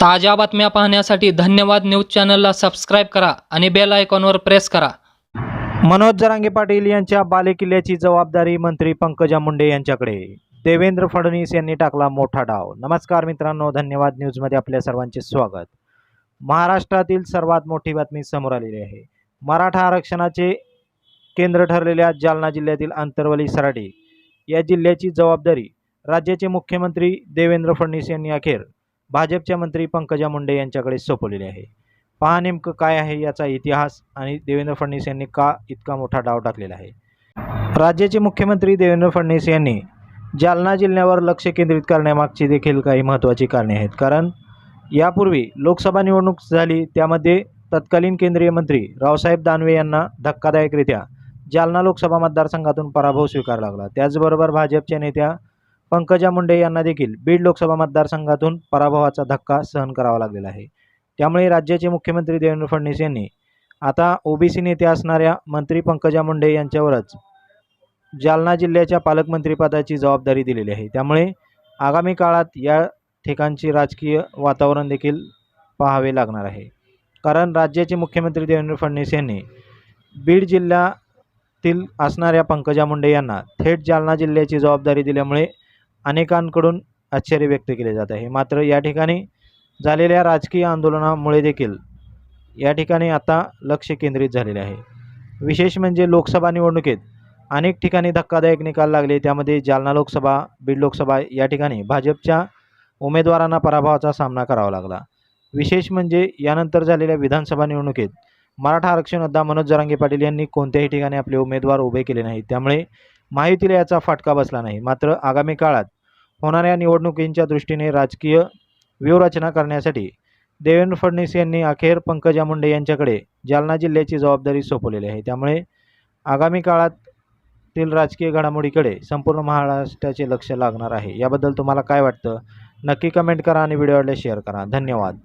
ताज्या बातम्या पाहण्यासाठी धन्यवाद न्यूज चॅनलला सबस्क्राईब करा आणि बेल आयकॉनवर प्रेस करा. मनोज जरांगे पाटील यांच्या बालेकिल्ल्याची जबाबदारी मंत्री पंकजा मुंडे यांच्याकडे. देवेंद्र फडणवीस यांनी टाकला मोठा डाव. नमस्कार मित्रांनो धन्यवाद न्यूजमध्ये आपल्या सर्वांचे स्वागत. महाराष्ट्रातील सर्वात मोठी बातमी समोर आलेली आहे. मराठा आरक्षणाचे केंद्र ठरलेल्या जालना जिल्ह्यातील आंतरवली सराटी या जिल्ह्याची जबाबदारी राज्याचे मुख्यमंत्री देवेंद्र फडणवीस यांनी अखेर भाजपच्या मंत्री पंकजा मुंडे यांच्याकडे सोपवलेले आहे. पहा नेमकं काय आहे याचा इतिहास आणि देवेंद्र फडणवीस यांनी का इतका मोठा डाव टाकलेला आहे? राज्याचे मुख्यमंत्री देवेंद्र फडणवीस यांनी जालना जिल्ह्यावर लक्ष केंद्रित करण्यामागची देखील काही महत्त्वाची कारणे आहेत. कारण यापूर्वी लोकसभा निवडणूक झाली त्यामध्ये तत्कालीन केंद्रीय मंत्री रावसाहेब दानवे यांना धक्कादायकरित्या जालना लोकसभा मतदारसंघातून पराभव स्वीकारावा लागला. त्याचबरोबर भाजपच्या नेत्या पंकजा मुंडे यांना देखील बीड लोकसभा मतदारसंघातून पराभवाचा धक्का सहन करावा लागलेला आहे. त्यामुळे राज्याचे मुख्यमंत्री देवेंद्र फडणवीस यांनी आता ओबीसी नेते असणाऱ्या मंत्री पंकजा मुंडे यांच्यावरच जालना जिल्ह्याच्या पालकमंत्रीपदाची जबाबदारी दिलेली आहे. त्यामुळे आगामी काळात या ठिकाणची राजकीय वातावरण देखील पाहावे लागणार आहे. कारण राज्याचे मुख्यमंत्री देवेंद्र फडणवीस यांनी बीड जिल्ह्यातील असणाऱ्या पंकजा मुंडे यांना थेट जालना जिल्ह्याची जबाबदारी दिल्यामुळे अनेकांकडून आश्चर्य व्यक्त केले जात आहे. मात्र या ठिकाणी झालेल्या राजकीय आंदोलनामुळे देखील या ठिकाणी आता लक्ष केंद्रित झालेले आहे. विशेष म्हणजे लोकसभा निवडणुकीत अनेक ठिकाणी धक्कादायक निकाल लागले. त्यामध्ये जालना लोकसभा बीड लोकसभा या ठिकाणी भाजपच्या उमेदवारांना पराभवाचा सामना करावा लागला. विशेष म्हणजे यानंतर झालेल्या विधानसभा निवडणुकीत मराठा आरक्षण योद्धा मनोज जरांगे पाटील यांनी कोणत्याही ठिकाणी आपले उमेदवार उभे केले नाहीत. त्यामुळे माहितीला याचा फटका बसला नाही. मात्र आगामी काळात होणाऱ्या निवडणुकींच्या दृष्टीने राजकीय व्यूहरचना करण्यासाठी देवेंद्र फडणवीस यांनी अखेर पंकजा मुंडे यांच्याकडे जालना जिल्ह्याची जबाबदारी सोपवलेली आहे. त्यामुळे आगामी काळातील राजकीय घडामोडीकडे संपूर्ण महाराष्ट्राचे लक्ष लागणार आहे. याबद्दल तुम्हाला काय वाटतं? नक्की कमेंट करा आणि व्हिडिओला शेअर करा. धन्यवाद.